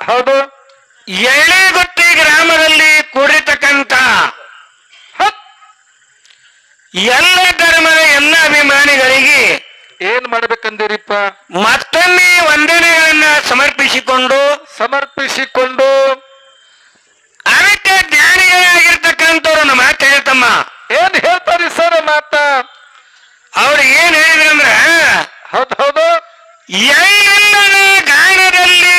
ಹೌದು. ಎಳ್ಳಿಗುತ್ತಿ ಗ್ರಾಮದಲ್ಲಿ ಕೂಡಿರ್ತಕ್ಕಂಥ ಎಲ್ಲ ಧರ್ಮದ ಎಲ್ಲ ಅಭಿಮಾನಿಗಳಿಗೆ ಏನ್ ಮಾಡ್ಬೇಕಂದಿರಿಪ್ಪ? ಮತ್ತೊಮ್ಮೆ ವಂದನೆಗಳನ್ನ ಸಮರ್ಪಿಸಿಕೊಂಡು ಸಮರ್ಪಿಸಿಕೊಂಡು ಅದಕ್ಕೆ ಜ್ಞಾನಿಗಳಾಗಿರ್ತಕ್ಕಂಥವ್ರು ನಮ್ಮ ಮಾತು ಹೇಳ್ತಮ್ಮ. ಏನ್ ಹೇಳ್ತಾರೆ ಸರ್ ಮಾತ? ಅವ್ರು ಏನ್ ಹೇಳಿದ್ರಂದ್ರ ಹೌದು ಹೌದು. ಎಲ್ಲ ಗಾಯನದಲ್ಲಿ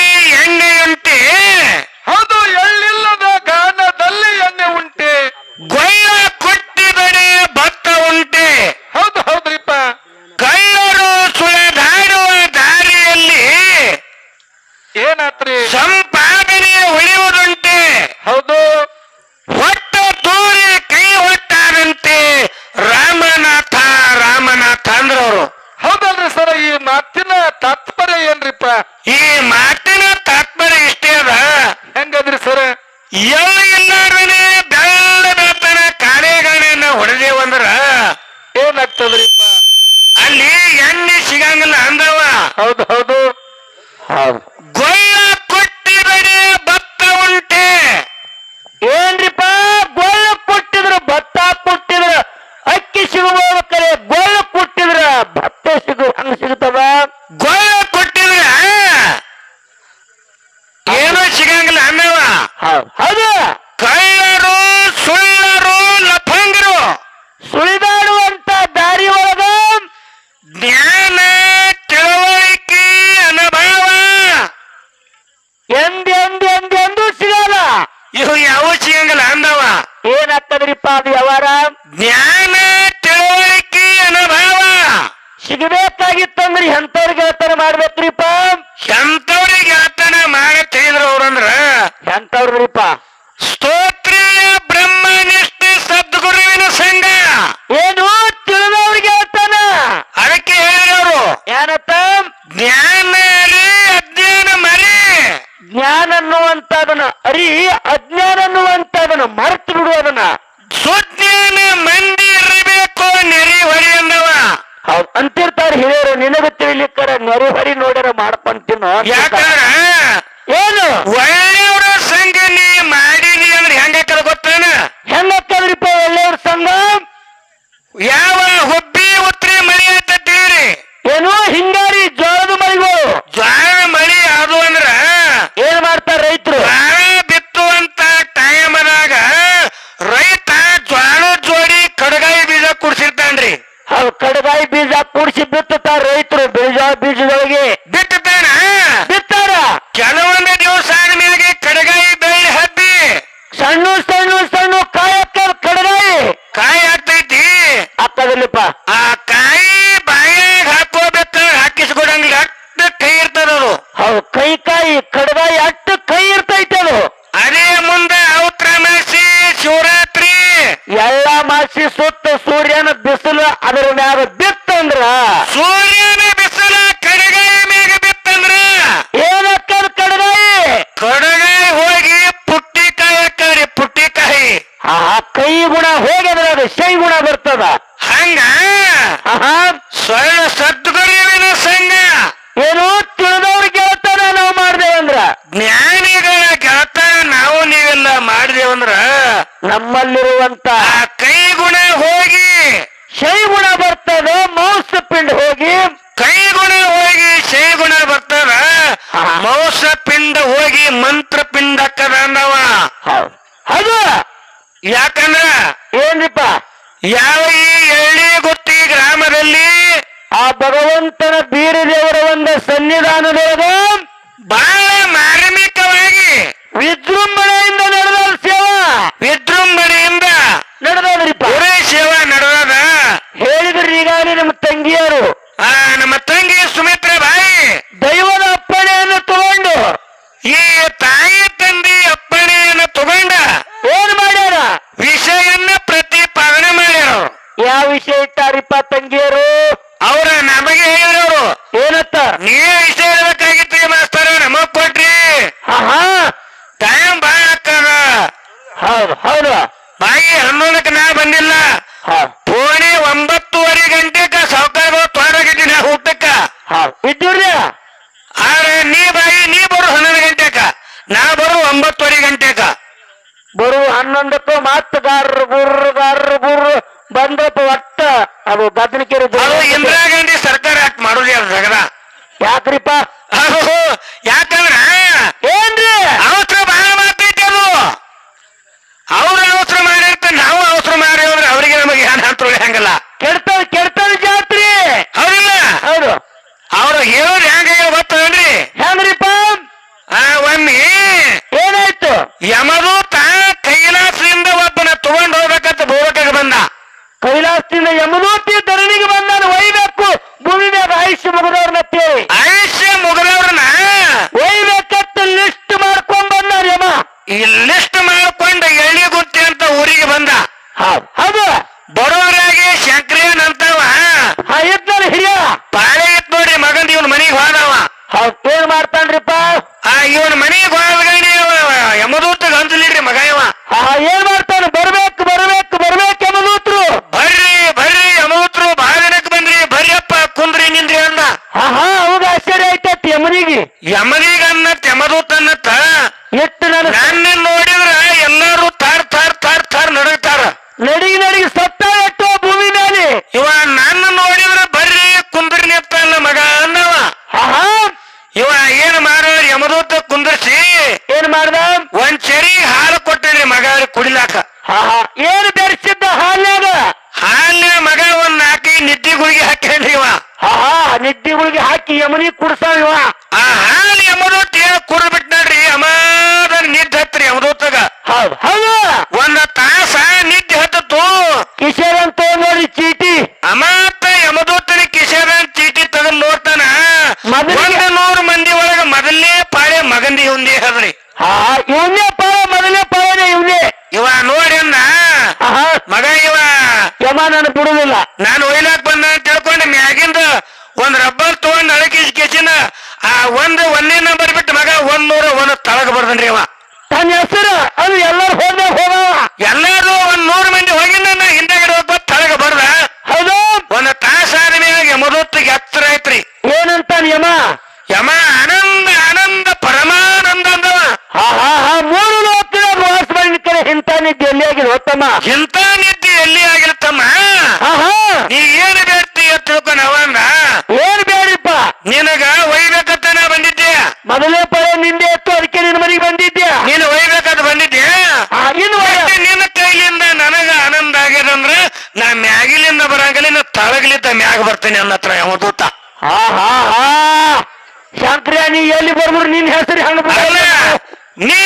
ಜ್ಞಾನ ಅನ್ನುವಂತದನ್ನ ಅರಿ ಅಜ್ಞಾನ ಅನ್ನುವಂತದನ್ನ ಮರೆತು ಬಿಡುವುದನ್ನ. ಸುಜ್ಞಾನ ಮಂದಿ ಇರಬೇಕು ನೆರೆ ಹೊರಿ ಅನ್ನವ ಅಂತಿರ್ತಾರೆ ಹಿರಿಯರು ನಿನಗೆ ತಿಳಿಲಿಕ್ಕರ ನೆರೆ ಹೊರಿ ನೋಡ್ಯಾರ ಮಾಡ್ಕೊಂತೀನೋ ಏನು? ಒಳ್ಳೆಯವರ ಸಂಘ ನೀ ಮಾಡಿದಿ ಅಂದ್ರೆ ಹೆಂಗಾಕದ ಗೊತ್ತೇನ? ಹೆಂಗಾಕದ್ರಿಪ್ಪ ಒಳ್ಳೆಯವ್ರ ಸಂಘ? ಯಾವ ಬಿತ್ತಂದ್ರ ಮೋಸಪಿಂಡ ಹೋಗಿ ಮಂತ್ರ ಪಿಂಡ ಕದಂದವ ಅದು ಯಾಕಂದ್ರ ಏನ್ರಿಪ್ಪ? ಯಾವ ಈ ಎಳ್ಳಿ ಗುತ್ತಿ ಗ್ರಾಮದಲ್ಲಿ ಆ ಭಗವಂತನ ಬೀರದೇವರ ಒಂದು ಸನ್ನಿಧಾನದೊಳಗ ಬಹಳ ಮಾರ್ಮಿಕವಾಗಿ ವಿಜೃಂಭಣೆಯಿಂದ ನಡೆದ ಸೇವಾ. ವಿಜೃಂಭಣೆಯಿಂದ ನಡೆದ್ರಿಪ್ಪ ಒರೇ ಸೇವಾ ನಡೆದ ಹೇಳಿದ್ರಿ ಈಗಾಗಲೇ ನಮ್ಮ ತಂಗಿಯರು. ಆ ನಮ್ಮ ತಂಗಿ ಸುಮಿತ್ರ ಬಾಯಿ. ದೈವದ ಅಪ್ಪಣೆಯನ್ನು ಈ ತಾಯಿ ತಂದೆ ಅಪ್ಪಣೆಯನ್ನು ತಗೊಂಡ ಬಂದ್ರಪ್ಪ ಒಟ್ಟ ಅದು ಬದನಕೇರಿ ಅದು ಇಂದಿರಾ ಗಾಂಧಿ ಸರ್ಕಾರ ಯಾಕೆ ಮಾಡುದು ಅದು ಜಗದ? ಯಾಕ್ರಿಪ್ಪ? ಅದು ಯಾಕಂದ್ರ ಏನ್ರಿ? ಅವಸರ ಬಹಳ ಮಾತೈತಿ ಅದು. ಅವ್ರ ಅವಸರ ಮಾಡಿರ್ತ ನಾವು ಅವಸರ ಮಾಡಿ ಅಂದ್ರೆ ಅವರಿಗೆ ನಮಗೆ ಏನ್ ಹಂತರು ಹೆಂಗಲ್ಲ. ಕೆಡ್ತಾವ ಕೆಡ್ತಾವ ಜಾತ್ರಿ. ಹೌದಿಲ್ಲ? ಹೌದು. ಅವ್ರು ಹೇಳೋದು ಹೆಂಗ ಗೊತ್ತೇನ್ರಿ ಹೆಂಗ್ರಿಪ್ಪ? ಒಮ್ಮೆ ಏನಾಯ್ತು? ಯಮದೂತ ಕೈಲಾಸದಿಂದ ಒಬ್ಬನ ತಗೊಂಡ್ ಹೋಗ್ಬೇಕಂತ ಬೋರ್ಕಾಗ ಬಂದ. ಕೈಲಾಸದಿಂದ ಯಮದೂತಿ ಧರಣಿಗೆ ಬಂದಾನು ಒಯ್ಬೇಕು ಭೂಮಿ ತೆಮದು ತನ್ನತ್ತ? ಎಷ್ಟು ನಾನು ಒಂದ ತಾಸ ನಿದ್ದೆ ಹತ್ತತ್ತು. ಕಿಶೋರ್ ನೀ ಎಲ್ಲಿ ಬರ್ಬಿಡ್ರಿ ನಿನ್ ಹೆಸರು ಹೆಂಗ್ ನೀ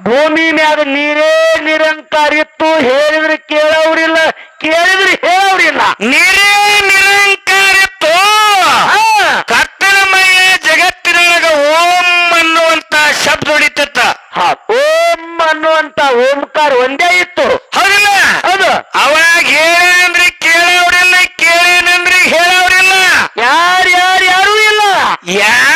ಭೂಮಿ ಮ್ಯಾಗ ನೀರೇ ನಿರಂಕಾರ ಇತ್ತು ಹೇಳಿದ್ರೆ ಕೇಳೋರಿಲ್ಲ ಕೇಳಿದ್ರೆ ಹೇಳೋರಿಲ್ಲ ನೀರೇ ನಿರಂಕಾರ ಇತ್ತು. ಕತ್ತಲ ಮೈಯ ಜಗತ್ತಿನೊಳಗ ಓಂ ಅನ್ನುವಂತ ಶಬ್ದ ಉಳಿತತ್ತ ಓಂ ಅನ್ನುವಂತ ಓಂಕಾರ ಒಂದೇ ಇತ್ತು. ಹೌದಿಲ್ಲ? ಹೌದು. ಅವಾಗ ಹೇಳಂದ್ರೆ ಕೇಳೋರಿಲ್ಲ ಕೇಳೇನಂದ್ರೆ ಹೇಳೋರಿಲ್ಲ ಯಾರ್ಯಾರು ಯಾರು ಇಲ್ಲ. ಯಾರು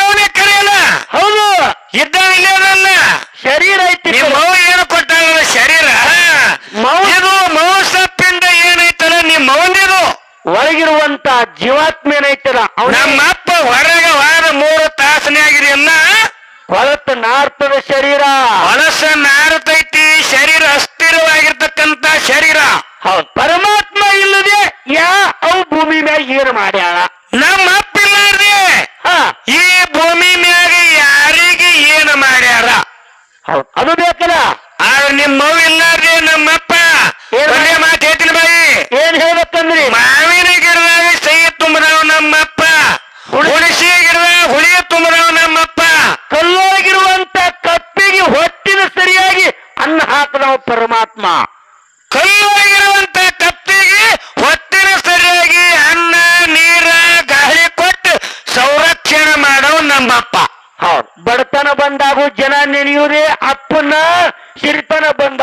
ಅವ್ರ ಕರೆಯಲ್ಲ? ಹೌದು. ಇದ್ದ ಇಲ್ಲದಲ್ಲ ಶರೀರ ಐತಿ ಮೌ ಏನು ಕೊಟ್ಟಾಗ ಶರೀರ? ಮೌದು ಮೌ ಸಪ್ಪಿಂದ ಏನೈತಲ್ಲ ನಿಮ್ಮ ಮೌನಿದು ಒಳಗಿರುವಂತ ಜೀವಾತ್ಮ ಏನೈತಲ್ಲ ನಮ್ಮಪ್ಪ ಹೊರಗೆ ಹೊರಗ ವಾರ ಮೂರು ತಾಸನಾಗಿರಿಯಲ್ಲ ಹೊಲಸ ನಾರ್ತದ ಶರೀರ. ಹೊಲಸ ನಾರತೈತಿ ಶರೀರ ಅಸ್ಥಿರವಾಗಿರ್ತಕ್ಕಂತ ಶರೀರ. ಹೌದು. ಪರಮಾತ್ಮ ಇಲ್ಲದೆ ಯಾ ಅವು ಭೂಮಿ ಮ್ಯಾಗ ಏನು ಮಾಡ್ಯಾಳ? ನಮ್ಮ ಈ ಭೂಮಿ ಮ್ಯಾಗ ಯಾರಿಗೆ ಏನು ಮಾಡ್ಯಾರ? ಅದು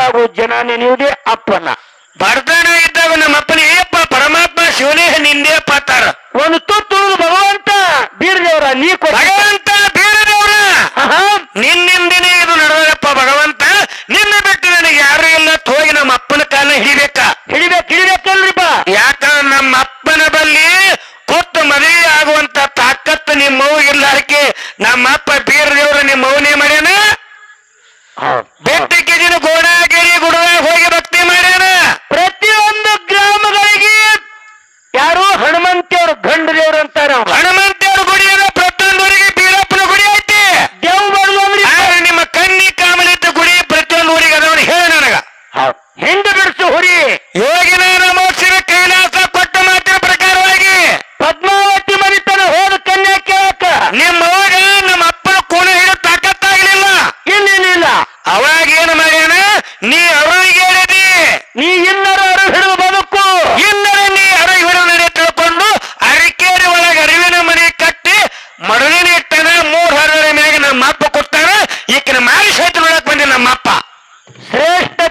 ಹಾಗೂ ಜನ ನೆನೆಯುವುದೇ ಅಪ್ಪನ. ಬರ್ದಾನ ಇದ್ದಾಗ ನಮ್ಮ ಅಪ್ಪನ ಏಪ್ಪ ಪರಮಾತ್ಮ ಶಿವನೇ ನಿಂದೇಪ್ಪ ಪಾತಾರ ಒಂದು ತುತ್ತು ಭಗವಂತ ಬೀರದೇವ್ರ ನೀ ಭಗವಂತ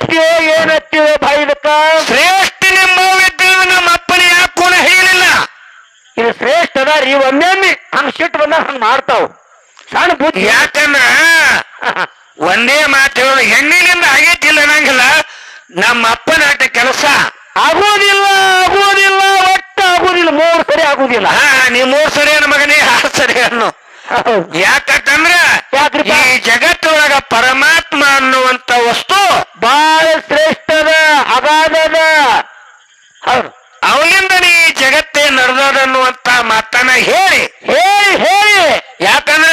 ಶ್ರೇಷ್ಠಿ ಏನತ್ತಿವ ಇದಕ್ಕ ಶ್ರೇಷ್ಠಿ ನಿಮ್ಮ ಇದ್ದೀವಿ ನಮ್ಮ ಅಪ್ಪನ ಯಾಕೋಣ ಹೇಳಿಲ್ಲ. ಇದು ಶ್ರೇಷ್ಠ ಅದ ರೀ ಒಮ್ಮೆ ಹಂಗ ಸಿಟ್ಟು ಬಂದಾಗ ಹಂಗ ಮಾಡ್ತಾವ. ಸಣ್ಣ ಬುದ್ಧಿ. ಯಾಕಂದ್ರ ಒಂದೇ ಮಾತು ಹೇಳೋದು ಹೆಣ್ಣಿನಿಂದ ಆಗೇತಿಲ್ಲ ನಂಗಿಲ್ಲ. ನಮ್ಮ ಅಪ್ಪನ ಆಟ ಕೆಲಸ. ಆಗೋದಿಲ್ಲ ಆಗೋದಿಲ್ಲ ಒಟ್ಟ ಆಗೋದಿಲ್ಲ ಮೂರು ಸರಿ ಆಗೋದಿಲ್ಲ ಹಾ ನೀ ಮೂರು ಸರಿ ಅನ್ನ ಮಗನೇ ಆರು ಸರಿ ಅನ್ನು. ಯಾಕಂತಂದ್ರ ಈ ಜಗತ್ತೊಳಗ ಪರಮಾತ್ಮ ಅನ್ನುವಂತ ವಸ್ತು ನಡೆದದನ್ನುವಂತ ಮಾತನ್ನ ಹೇಳಿ. ಹೇಳಿ ಹೇಳಿ. ಯಾಕಂದ್ರ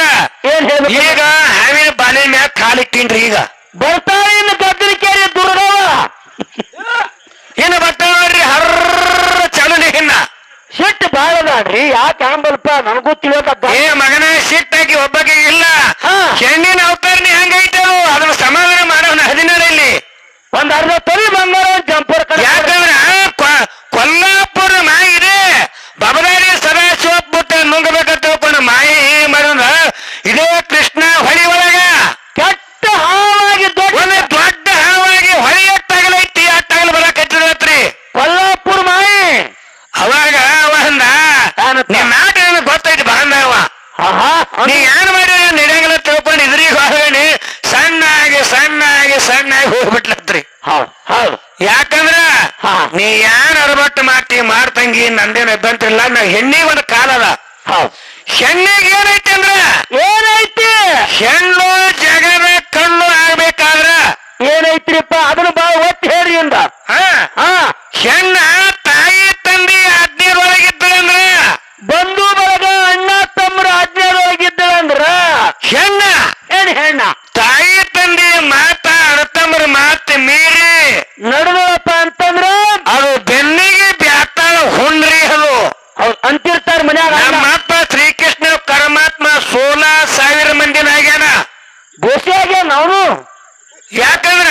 ಈಗ ಹಾವೇ ಬಾಲಿ ಮ್ಯಾಗ ಕಾಲಿಟ್ಟಿನ್ರಿ ಈಗ. ಬರ್ತಾರೆ ಇನ್ನು ಗದ್ದರಿ ದುರ್ಗವ ಇನ್ನು ಬರ್ತಾವ ನೋಡ್ರಿ ಹರ್ರ ಚಲನೆ ಹಿನ್ನ ಸಿಟ್ಟು ಬಾಳದಾಡ್ರಿ ಯಾಕೆ ಆಂಬಲ್ಪ ನನಗೂ ತಿಳಿಯೋದ ಏ ಮಗನ ಸಿಟ್ಟಾಗಿ ಒಬ್ಬಕ್ಕೆ ಇಲ್ಲ. ಹೆಣ್ಣಿನ ಅವತಾರನೆ ಹೆಂಗೈತೆ ಅದನ್ನ ಸಮಾಧಾನ ಮಾಡೋಣ ಹದಿನೇಳಲ್ಲಿ ಒಂದ್ ಅರ್ಧ ತೊಲಿ ಬಂಗಾರ ಜಂಪರ್ ಕಡೆ Yeah. ಅವರು? ಯಾಕಂದ್ರ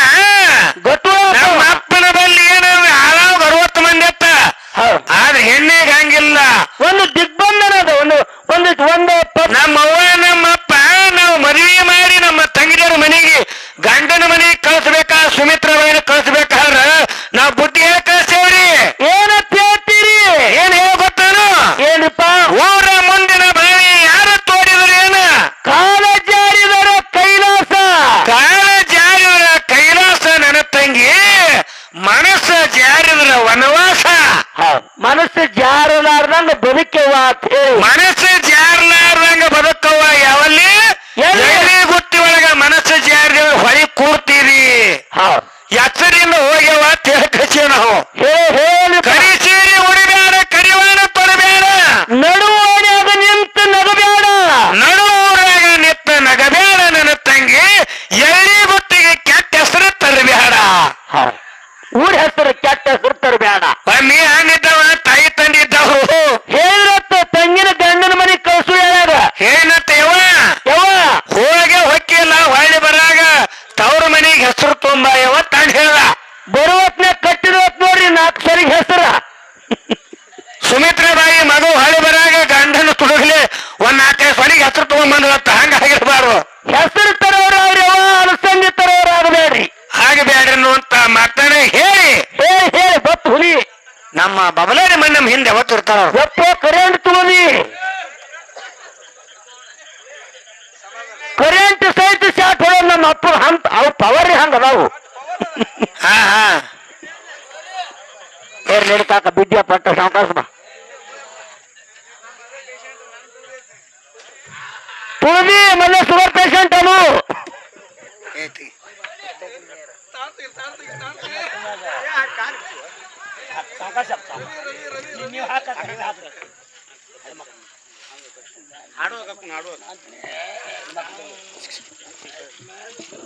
ಗೊತ್ತು ನಮ್ಮ ಅಪ್ಪನ ಏನಂದ್ರೆ ಆರಾಮ ಅರವತ್ತು ಮಂದಿ ಅತ್ತ. ಆದ್ರೆ ಹಂಗಿಲ್ಲ. ಒಂದು ದಿಗ್ಬಂಧನ ಅದ ಒಂದು ಒಂದು ಒಂದು ವನವಾಸ. ಮನಸ್ಸು ಜಾರಲಾರ್ದಂಗ ಬದುಕೆವ ಅಂತ ಹೇಳಿ. ಮನಸ್ಸು ಜಾರ್ಲಾರ್ದಂಗ ಬದುಕವ್ವ ಯಾವಲ್ಲಿ? ಎಲ್ಲಿ? ಗುತ್ತಿ ಒಳಗ ಮನಸ್ಸು ಜಾರಿದ ಹೊಳಿ ಕೂರ್ತೀರಿ ಎಚ್ಚರಿಂದ ಹೋಗ್ಯವ ತಿಳ್ಕಸಿ ನಾವು. ಕರೆಂಟ್ ಸಹಿತ ಶಾಟ್ ಹೊಡೋದು ನಮ್ಮ ಅಪ್ಪ ಹಂತ ಅವು ಪವರ್ ಹಂಗ ಅದಾವು ಹಾ ಹಾ ಏರ್ ನಡಿತಾಕ ಬಿದ್ಯ ಪಟ್ಟ ಸಾವಕಾಶ ಬಾ ತುಳದಿ ಮೊನ್ನೆ ಶುಗರ್ ಪೇಷಂಟ್ ಅನು ಐತಿ.